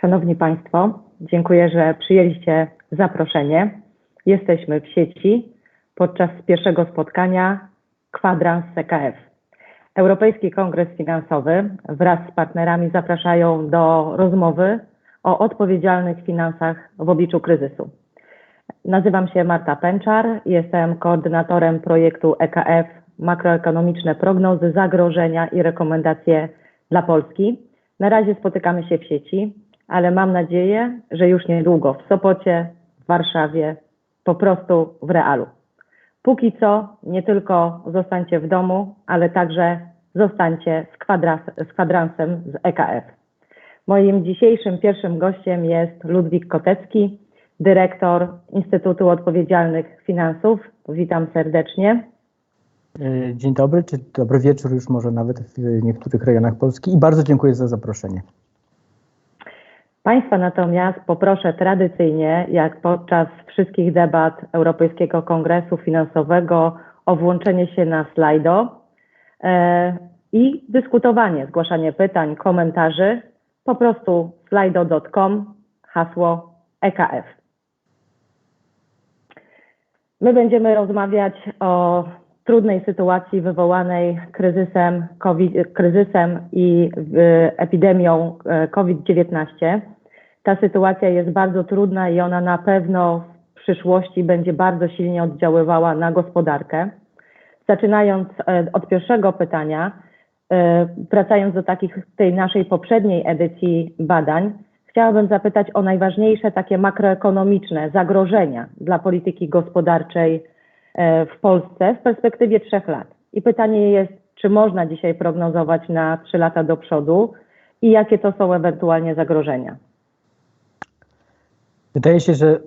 Szanowni Państwo, dziękuję, że przyjęliście zaproszenie. Jesteśmy w sieci podczas pierwszego spotkania Kwadrans CKF. Europejski Kongres Finansowy wraz z partnerami zapraszają do rozmowy o odpowiedzialnych finansach w obliczu kryzysu. Nazywam się Marta Pęczar, jestem koordynatorem projektu EKF Makroekonomiczne prognozy, zagrożenia i rekomendacje dla Polski. Na razie spotykamy się w sieci, ale mam nadzieję, że już niedługo w Sopocie, w Warszawie, po prostu w realu. Póki co nie tylko zostańcie w domu, ale także zostańcie z, kwadras- z kwadransem z EKF. Moim dzisiejszym pierwszym gościem jest Ludwik Kotecki, dyrektor Instytutu Odpowiedzialnych Finansów. Witam serdecznie. E, Dzień dobry, czy dobry wieczór już może nawet w niektórych rejonach Polski i bardzo dziękuję za zaproszenie. Państwa natomiast poproszę tradycyjnie, jak podczas wszystkich debat Europejskiego Kongresu Finansowego, o włączenie się na slajdo e, i dyskutowanie, zgłaszanie pytań, komentarzy. Po prostu slajdo.com, hasło EKF. My będziemy rozmawiać o trudnej sytuacji wywołanej kryzysem, COVID, kryzysem i y, epidemią e, COVID-19. Ta sytuacja jest bardzo trudna i ona na pewno w przyszłości będzie bardzo silnie oddziaływała na gospodarkę. Zaczynając e, od pierwszego pytania, e, wracając do takich tej naszej poprzedniej edycji badań, chciałabym zapytać o najważniejsze takie makroekonomiczne zagrożenia dla polityki gospodarczej w Polsce w perspektywie trzech lat. I pytanie jest, czy można dzisiaj prognozować na trzy lata do przodu i jakie to są ewentualnie zagrożenia? Wydaje się, że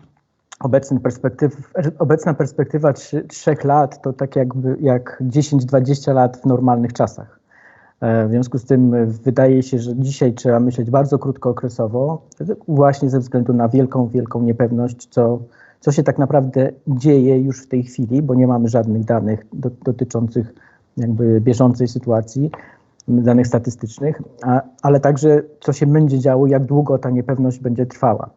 obecny perspektyw, obecna perspektywa trzech lat to tak jakby jak 10-20 lat w normalnych czasach. E, W związku z tym e, wydaje się, że dzisiaj trzeba myśleć bardzo krótkookresowo, właśnie ze względu na wielką, wielką niepewność, co, co się tak naprawdę dzieje już w tej chwili, bo nie mamy żadnych danych do, dotyczących jakby bieżącej sytuacji, danych statystycznych, a, ale także co się będzie działo, jak długo ta niepewność będzie trwała.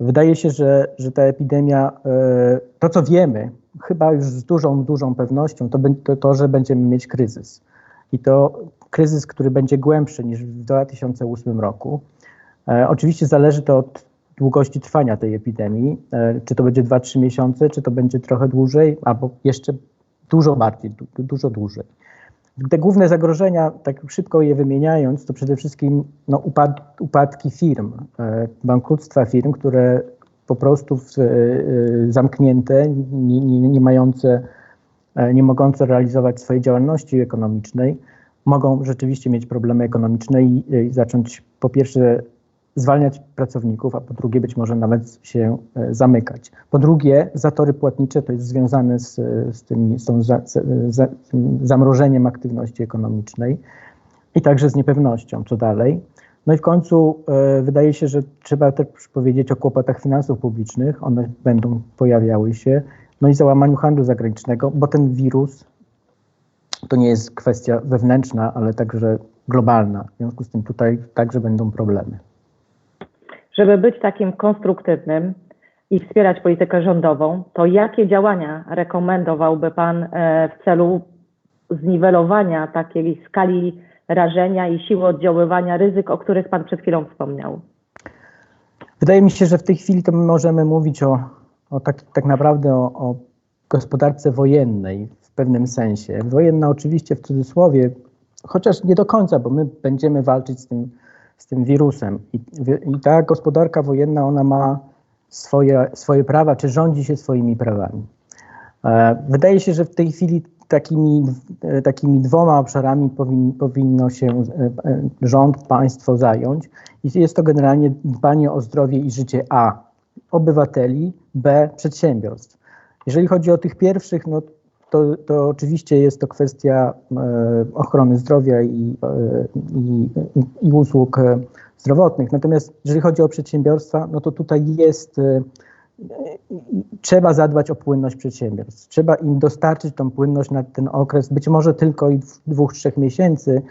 Wydaje się, że, że ta epidemia, e, to co wiemy, chyba już z dużą, dużą pewnością, to, to to, że będziemy mieć kryzys. I to kryzys, który będzie głębszy niż w 2008 roku. E, Oczywiście zależy to od długości trwania tej epidemii, e, czy to będzie 2-3 miesiące, czy to będzie trochę dłużej, albo jeszcze dużo bardziej, du, dużo dłużej. Te główne zagrożenia, tak szybko je wymieniając, to przede wszystkim no, upad, upadki firm, e, bankructwa firm, które po prostu w, e, zamknięte, nie, nie, nie mające, nie mogące realizować swojej działalności ekonomicznej, mogą rzeczywiście mieć problemy ekonomiczne i, i zacząć po pierwsze zwalniać pracowników, a po drugie być może nawet się e, zamykać. Po drugie, zatory płatnicze to jest związane z, z, tymi, z za, tym zamrożeniem aktywności ekonomicznej i także z niepewnością, co dalej. No i w końcu e, wydaje się, że trzeba też powiedzieć o kłopotach finansów publicznych. One będą pojawiały się. No i załamaniu handlu zagranicznego, bo ten wirus to nie jest kwestia wewnętrzna, ale także globalna. W związku z tym tutaj także będą problemy. Żeby być takim konstruktywnym i wspierać politykę rządową, to jakie działania rekomendowałby Pan e, w celu zniwelowania takiej skali rażenia i siły oddziaływania ryzyk, o których Pan przed chwilą wspomniał? Wydaje mi się, że w tej chwili to my możemy mówić o, o tak, tak naprawdę o, o gospodarce wojennej w pewnym sensie. Wojenna oczywiście w cudzysłowie, chociaż nie do końca, bo my będziemy walczyć z tym, z tym wirusem. I, I ta gospodarka wojenna, ona ma swoje, swoje prawa, czy rządzi się swoimi prawami. E, Wydaje się, że w tej chwili takimi, e, takimi dwoma obszarami powin, powinno się e, rząd, państwo zająć. I jest to generalnie dbanie o zdrowie i życie A obywateli, B przedsiębiorstw. Jeżeli chodzi o tych pierwszych, no to, to oczywiście jest to kwestia e, ochrony zdrowia i, e, i, i usług e, zdrowotnych. Natomiast jeżeli chodzi o przedsiębiorstwa, no to tutaj jest trzeba zadbać o płynność przedsiębiorstw. Trzeba im dostarczyć tą płynność na ten okres, być może tylko i dwóch, trzech miesięcy,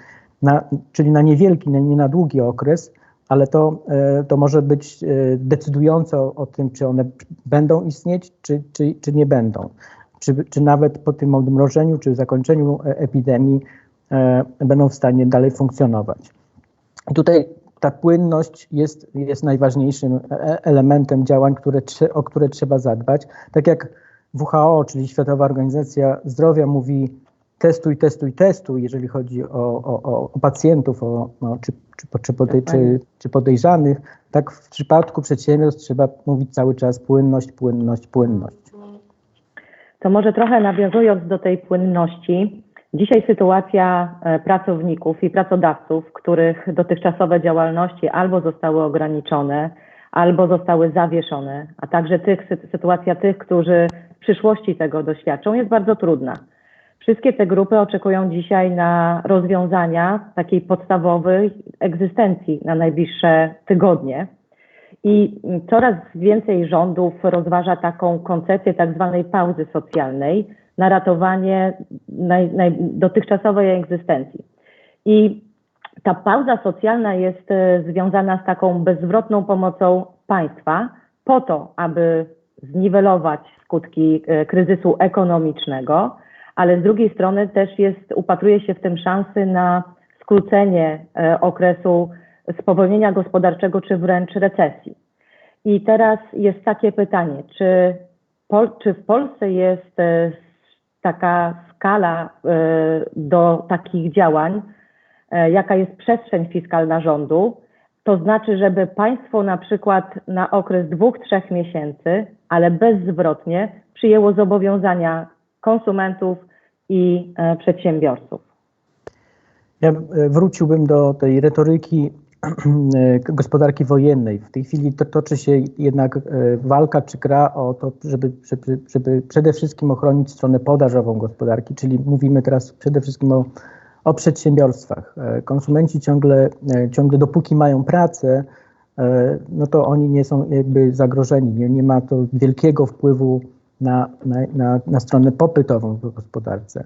na, czyli na niewielki, nie na długi okres, ale to, to może być decydujące o, o tym, czy one będą istnieć, czy, czy, czy nie będą. Czy, czy nawet po tym odmrożeniu, czy zakończeniu e, epidemii e, będą w stanie dalej funkcjonować. I tutaj ta płynność jest, jest najważniejszym e- elementem działań, które, o które trzeba zadbać. Tak jak WHO, czyli Światowa Organizacja Zdrowia mówi testuj, testuj, testuj, jeżeli chodzi o, o, o- pacjentów, o, o, czy, czy, czy, podej, czy, czy podejrzanych, tak w przypadku przedsiębiorstw trzeba mówić cały czas płynność, płynność, płynność. To może trochę nawiązując do tej płynności, dzisiaj sytuacja e, pracowników i pracodawców, których dotychczasowe działalności albo zostały ograniczone, albo zostały zawieszone, a także tych, sy- sytuacja tych, którzy w przyszłości tego doświadczą, jest bardzo trudna. Wszystkie te grupy oczekują dzisiaj na rozwiązania takiej podstawowej egzystencji na najbliższe tygodnie. I coraz więcej rządów rozważa taką koncepcję tak zwanej pauzy socjalnej na ratowanie naj, naj, dotychczasowej egzystencji. I ta pauza socjalna jest e, związana z taką bezzwrotną pomocą państwa po to, aby zniwelować skutki e, kryzysu ekonomicznego, ale z drugiej strony też jest, upatruje się w tym szansy na skrócenie e, okresu spowolnienia gospodarczego czy wręcz recesji. I teraz jest takie pytanie, czy, Pol, czy w Polsce jest e, taka skala e, do takich działań, e, jaka jest przestrzeń fiskalna rządu, to znaczy, żeby państwo na przykład na okres dwóch, trzech miesięcy, ale bezzwrotnie przyjęło zobowiązania konsumentów i przedsiębiorców. Ja wróciłbym do tej retoryki gospodarki wojennej. W tej chwili to toczy się jednak e, walka czy gra o to, żeby, żeby, żeby przede wszystkim ochronić stronę podażową gospodarki, czyli mówimy teraz przede wszystkim o, o przedsiębiorstwach. E, Konsumenci ciągle, e, ciągle dopóki mają pracę, no to oni nie są jakby zagrożeni. Nie, nie ma to wielkiego wpływu na, na, na, na stronę popytową w gospodarce.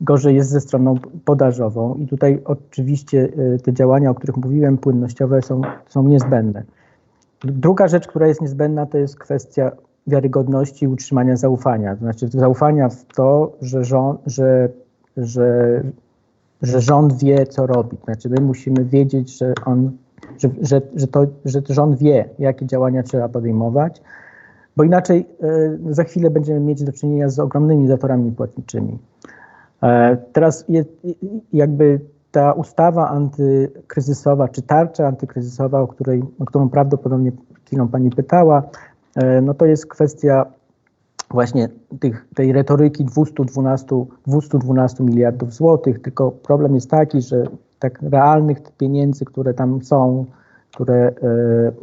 Gorzej jest ze stroną podażową i tutaj oczywiście y, te działania, o których mówiłem, płynnościowe są, są niezbędne. Druga rzecz, która jest niezbędna, to jest kwestia wiarygodności i utrzymania zaufania. To znaczy zaufania w to, że rząd, że, że, że rząd wie, co robi. To znaczy my musimy wiedzieć, że on, że, że, że, to, że rząd wie, jakie działania trzeba podejmować, bo inaczej y, za chwilę będziemy mieć do czynienia z ogromnymi zatorami płatniczymi. E, Teraz jakby ta ustawa antykryzysowa, czy tarcza antykryzysowa, o, której, o którą prawdopodobnie chwilą Pani pytała, e, no to jest kwestia właśnie tych, tej retoryki 212, 212 miliardów złotych, tylko problem jest taki, że tak realnych pieniędzy, które tam są, które,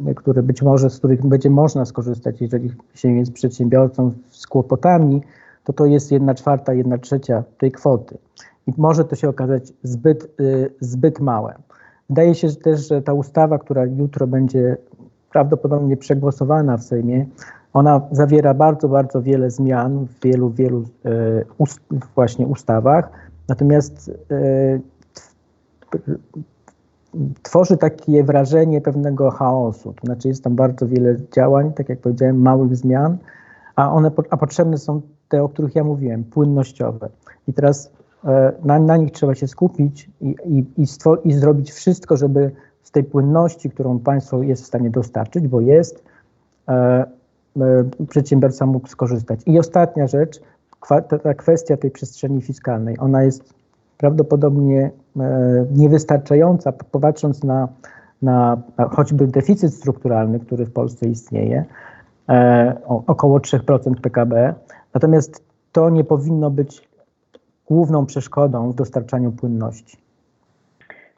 e, które być może, z których będzie można skorzystać, jeżeli się jest przedsiębiorcą z kłopotami, to to jest jedna czwarta, jedna trzecia tej kwoty. I może to się okazać zbyt, y, zbyt małe. Wydaje się że też, że ta ustawa, która jutro będzie prawdopodobnie przegłosowana w Sejmie, ona zawiera bardzo, bardzo wiele zmian w wielu, wielu y, właśnie ustawach. Natomiast y, tworzy takie wrażenie pewnego chaosu. To znaczy jest tam bardzo wiele działań, tak jak powiedziałem, małych zmian, a one a potrzebne są te, o których ja mówiłem, płynnościowe. I teraz e, na, na nich trzeba się skupić i, i, i, i zrobić wszystko, żeby z tej płynności, którą państwo jest w stanie dostarczyć, bo jest, e, e, przedsiębiorca mógł skorzystać. I ostatnia rzecz, ta, kwestia tej przestrzeni fiskalnej, ona jest prawdopodobnie niewystarczająca, popatrząc na, na, choćby deficyt strukturalny, który w Polsce istnieje, około 3% PKB. Natomiast to nie powinno być główną przeszkodą w dostarczaniu płynności.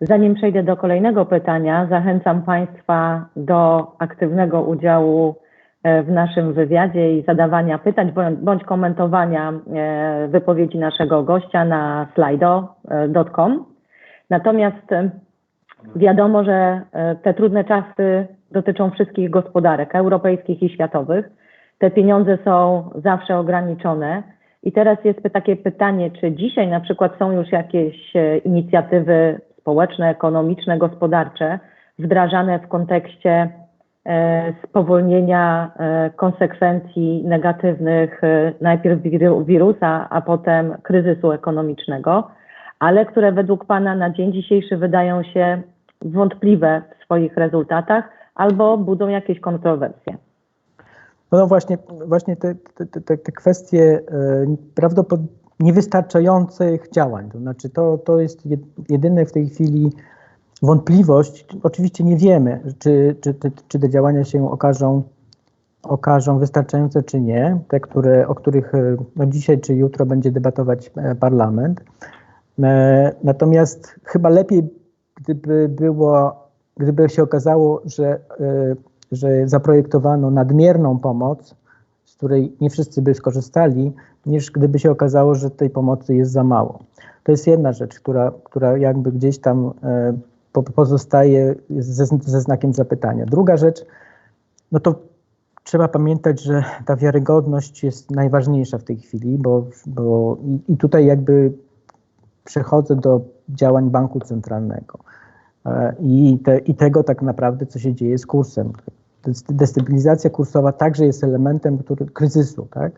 Zanim przejdę do kolejnego pytania, zachęcam Państwa do aktywnego udziału e, w naszym wywiadzie i zadawania pytań bądź, komentowania e, wypowiedzi naszego gościa na slido.com. Natomiast e, wiadomo, że te trudne czasy dotyczą wszystkich gospodarek europejskich i światowych. Te pieniądze są zawsze ograniczone. I teraz jest takie pytanie, czy dzisiaj na przykład są już jakieś e, inicjatywy społeczne, ekonomiczne, gospodarcze wdrażane w kontekście e, spowolnienia e, konsekwencji negatywnych najpierw wiru- wirusa, a potem kryzysu ekonomicznego, ale które według Pana na dzień dzisiejszy wydają się wątpliwe w swoich rezultatach albo budzą jakieś kontrowersje. No, no właśnie, właśnie te, te, te, te kwestie e, prawdopodobnie niewystarczających działań. To znaczy, to, to jest jed- jedyne w tej chwili wątpliwość. Oczywiście nie wiemy, czy, czy, czy te działania się okażą, okażą wystarczające, czy nie. Te, które, o których e, no, dzisiaj czy jutro będzie debatować e, parlament. Natomiast chyba lepiej, gdyby było, gdyby się okazało, że, że zaprojektowano nadmierną pomoc, z której nie wszyscy by skorzystali, niż gdyby się okazało, że tej pomocy jest za mało. To jest jedna rzecz, która, która jakby gdzieś tam e, po- pozostaje ze, ze znakiem zapytania. Druga rzecz, no to trzeba pamiętać, że ta wiarygodność jest najważniejsza w tej chwili, bo, bo i, i tutaj jakby przechodzę do działań banku centralnego e, i, te, i tego tak naprawdę, co się dzieje z kursem. Des- Destabilizacja kursowa także jest elementem który, kryzysu, tak?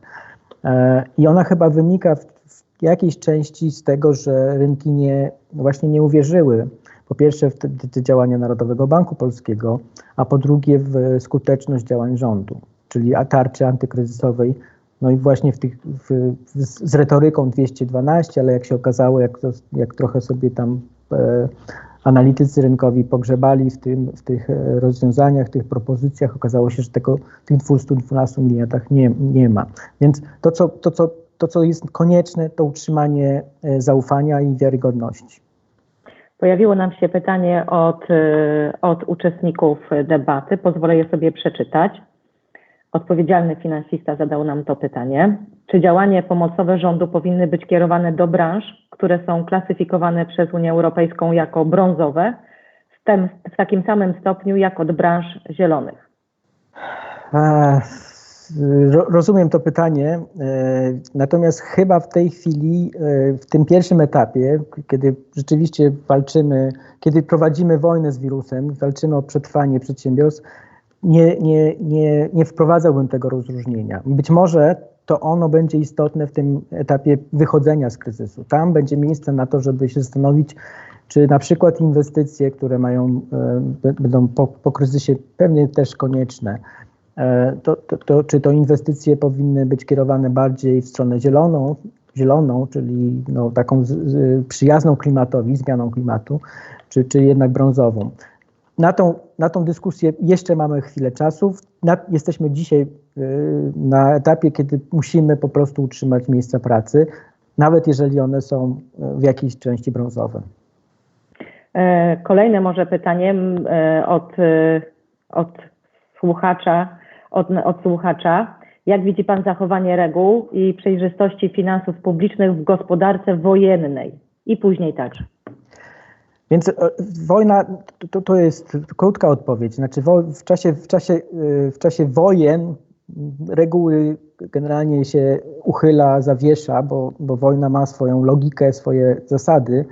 E, I ona chyba wynika w, w jakiejś części z tego, że rynki nie, właśnie nie uwierzyły po pierwsze w te, te działania Narodowego Banku Polskiego, a po drugie w skuteczność działań rządu, czyli tarczy antykryzysowej. No i właśnie w tych, w, z retoryką 212, ale jak się okazało, jak, to, jak trochę sobie tam e, analitycy rynkowi pogrzebali w, tym, w tych e, rozwiązaniach, tych propozycjach, okazało się, że tego, tych 212 miliardach nie, nie ma. Więc to co, to, co, to, co jest konieczne, to utrzymanie e, zaufania i wiarygodności. Pojawiło nam się pytanie od, y, od uczestników debaty. Pozwolę je sobie przeczytać. Odpowiedzialny finansista zadał nam to pytanie. Czy działania pomocowe rządu powinny być kierowane do branż, które są klasyfikowane przez Unię Europejską jako brązowe, w, tem, w takim samym stopniu jak od branż zielonych? Ro- Rozumiem to pytanie, e, natomiast chyba w tej chwili, e, w tym pierwszym etapie, kiedy rzeczywiście walczymy, kiedy prowadzimy wojnę z wirusem, walczymy o przetrwanie przedsiębiorstw, nie, nie, nie, nie wprowadzałbym tego rozróżnienia. Być może to ono będzie istotne w tym etapie wychodzenia z kryzysu. Tam będzie miejsce na to, żeby się zastanowić, czy na przykład inwestycje, które mają, e, będą po, po kryzysie pewnie też konieczne, e, to, to, to, czy to inwestycje powinny być kierowane bardziej w stronę zieloną, zieloną czyli no, taką z, z, przyjazną klimatowi, zmianą klimatu, czy, czy jednak brązową. Na tą, na tą dyskusję jeszcze mamy chwilę czasu. Na, jesteśmy dzisiaj y, na etapie, kiedy musimy po prostu utrzymać miejsca pracy, nawet jeżeli one są y, w jakiejś części brązowe. E, Kolejne może pytanie e, od, e, od słuchacza, od, od słuchacza. Jak widzi Pan zachowanie reguł i przejrzystości finansów publicznych w gospodarce wojennej i później także? Więc e, wojna to, to jest krótka odpowiedź. Znaczy w, czasie, w, czasie, y, w czasie wojen reguły generalnie się uchyla, zawiesza, bo, bo wojna ma swoją logikę, swoje zasady.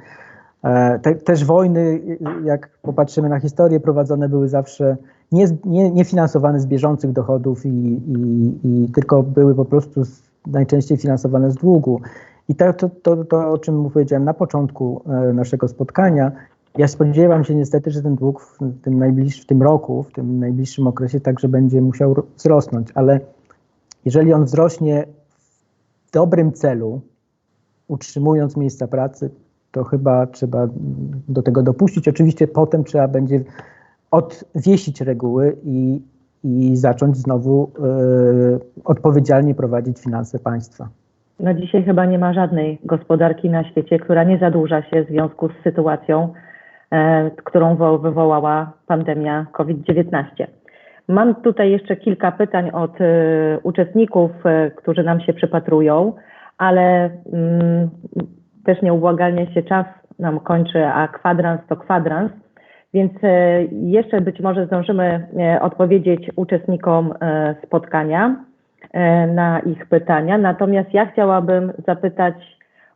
E, Te, też wojny, jak popatrzymy na historię, prowadzone były zawsze nie, nie, nie finansowane z bieżących dochodów i, i, i tylko były po prostu z, najczęściej finansowane z długu. I to, to, to, to, o czym powiedziałem na początku e, naszego spotkania, ja spodziewam się niestety, że ten dług w tym, najbliż, w tym roku, w tym najbliższym okresie także będzie musiał ro- wzrosnąć, ale jeżeli on wzrośnie w dobrym celu, utrzymując miejsca pracy, to chyba trzeba do tego dopuścić. Oczywiście potem trzeba będzie odwiesić reguły i, i zacząć znowu e, odpowiedzialnie prowadzić finanse państwa. No dzisiaj chyba nie ma żadnej gospodarki na świecie, która nie zadłuża się w związku z sytuacją, e, którą wo- wywołała pandemia COVID-19. Mam tutaj jeszcze kilka pytań od e, uczestników, e, którzy nam się przypatrują, ale mm, też nieubłagalnie się czas nam kończy, a kwadrans to kwadrans. Więc e, jeszcze być może zdążymy odpowiedzieć uczestnikom spotkania na ich pytania. Natomiast ja chciałabym zapytać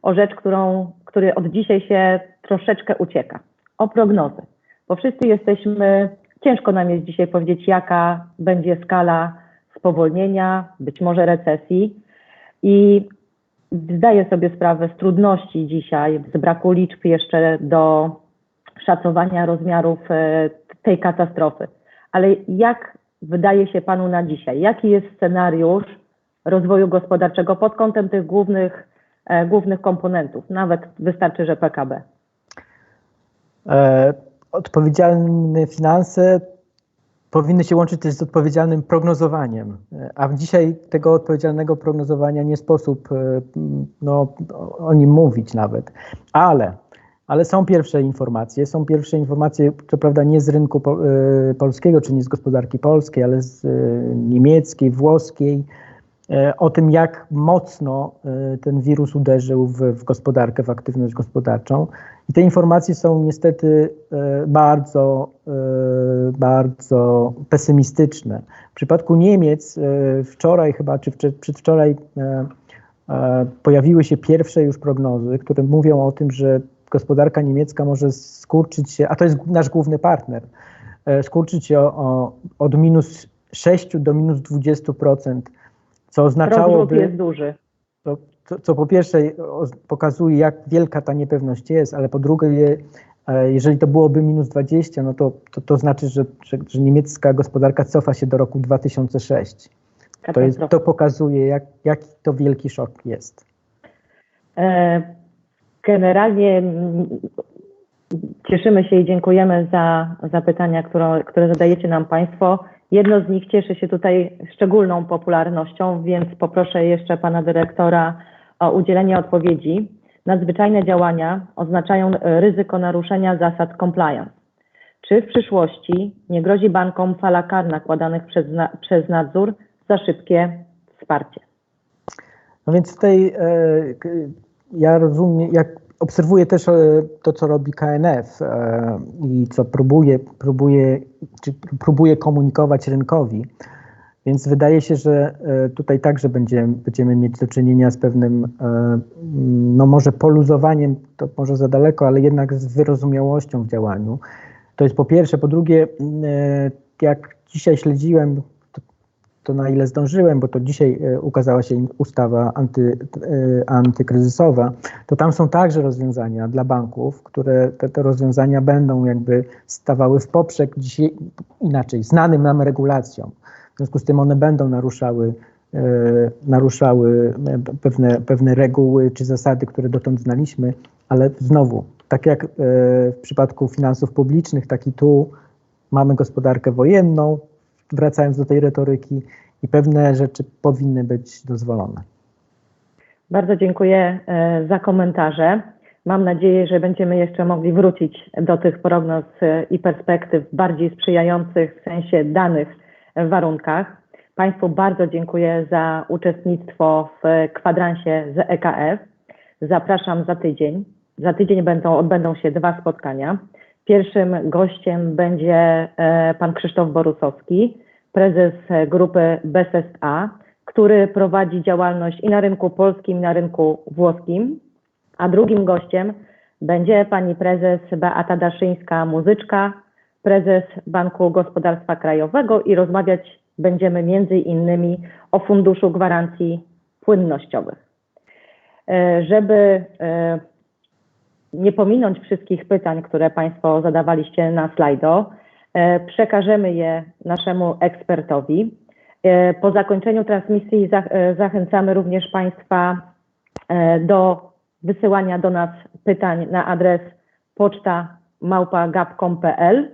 o rzecz, którą, który od dzisiaj się troszeczkę ucieka. O prognozy. bo wszyscy jesteśmy, ciężko nam jest dzisiaj powiedzieć, jaka będzie skala spowolnienia, być może recesji. I zdaję sobie sprawę z trudności dzisiaj, z braku liczb jeszcze do szacowania rozmiarów e, tej katastrofy. Ale jak wydaje się Panu na dzisiaj? Jaki jest scenariusz rozwoju gospodarczego pod kątem tych głównych, e, głównych komponentów? Nawet wystarczy, że PKB. E, odpowiedzialne finanse powinny się łączyć też z odpowiedzialnym prognozowaniem, E, a dzisiaj tego odpowiedzialnego prognozowania nie sposób e, no, o nim mówić nawet, ale, ale są pierwsze informacje, są pierwsze informacje, co prawda nie z rynku e, polskiego, czy nie z gospodarki polskiej, ale z e, niemieckiej, włoskiej, e, o tym, jak mocno ten wirus uderzył w, w gospodarkę, w aktywność gospodarczą. I te informacje są niestety bardzo, bardzo pesymistyczne. W przypadku Niemiec wczoraj chyba, czy wcze- przedwczoraj pojawiły się pierwsze już prognozy, które mówią o tym, że gospodarka niemiecka może skurczyć się, a to jest nasz główny partner, e, skurczyć się o, o, od minus 6 do minus 20%, co oznaczałoby jest duży. to, co, co po pierwsze pokazuje, jak wielka ta niepewność jest, ale po drugie, e, jeżeli to byłoby minus 20, no to, to, to znaczy, że, że, że niemiecka gospodarka cofa się do roku 2006. To, jest, to pokazuje, jak, jaki to wielki szok jest. E, Generalnie cieszymy się i dziękujemy za, za pytania, które, które zadajecie nam Państwo. Jedno z nich cieszy się tutaj szczególną popularnością, więc poproszę jeszcze Pana Dyrektora o udzielenie odpowiedzi. Nadzwyczajne działania oznaczają ryzyko naruszenia zasad compliance. Czy w przyszłości nie grozi bankom fala kar nakładanych przez, przez nadzór za szybkie wsparcie? No więc tutaj e, ja rozumiem, jak obserwuję też e, to, co robi KNF e, i co próbuje, próbuje, czy próbuje komunikować rynkowi, więc wydaje się, że e, tutaj także będziemy, będziemy mieć do czynienia z pewnym, no może poluzowaniem, to może za daleko, ale jednak z wyrozumiałością w działaniu. To jest po pierwsze. Po drugie, jak dzisiaj śledziłem to na ile zdążyłem, bo to dzisiaj e, ukazała się ustawa anty, e, antykryzysowa, to tam są także rozwiązania dla banków, które te, te rozwiązania będą jakby stawały w poprzek dzisiaj inaczej, znanym nam regulacjom. W związku z tym one będą naruszały, e, naruszały pewne, pewne reguły czy zasady, które dotąd znaliśmy, ale znowu, tak jak w przypadku finansów publicznych, tak i tu mamy gospodarkę wojenną, wracając do tej retoryki, i pewne rzeczy powinny być dozwolone. Bardzo dziękuję e, za komentarze. Mam nadzieję, że będziemy jeszcze mogli wrócić do tych prognoz e, i perspektyw bardziej sprzyjających w sensie danych e, warunkach. Państwu bardzo dziękuję za uczestnictwo w kwadransie z EKF. Zapraszam za tydzień. Za tydzień będą, odbędą się dwa spotkania. Pierwszym gościem będzie e, pan Krzysztof Borusowski, prezes grupy BSSA, który prowadzi działalność i na rynku polskim, i na rynku włoskim. A drugim gościem będzie pani prezes Beata Daszyńska-Muzyczka, prezes Banku Gospodarstwa Krajowego i rozmawiać będziemy między innymi o Funduszu Gwarancji Płynnościowych. E, Żeby e, nie pominąć wszystkich pytań, które Państwo zadawaliście na slajdo, e, przekażemy je naszemu ekspertowi. E, Po zakończeniu transmisji e, zachęcamy również Państwa do wysyłania do nas pytań na adres poczta małpa.gap.pl,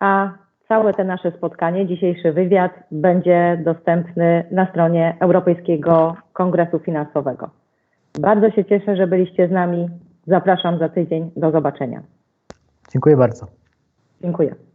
a całe te nasze spotkanie, dzisiejszy wywiad będzie dostępny na stronie Europejskiego Kongresu Finansowego. Bardzo się cieszę, że byliście z nami. Zapraszam za tydzień. Do zobaczenia. Dziękuję bardzo. Dziękuję.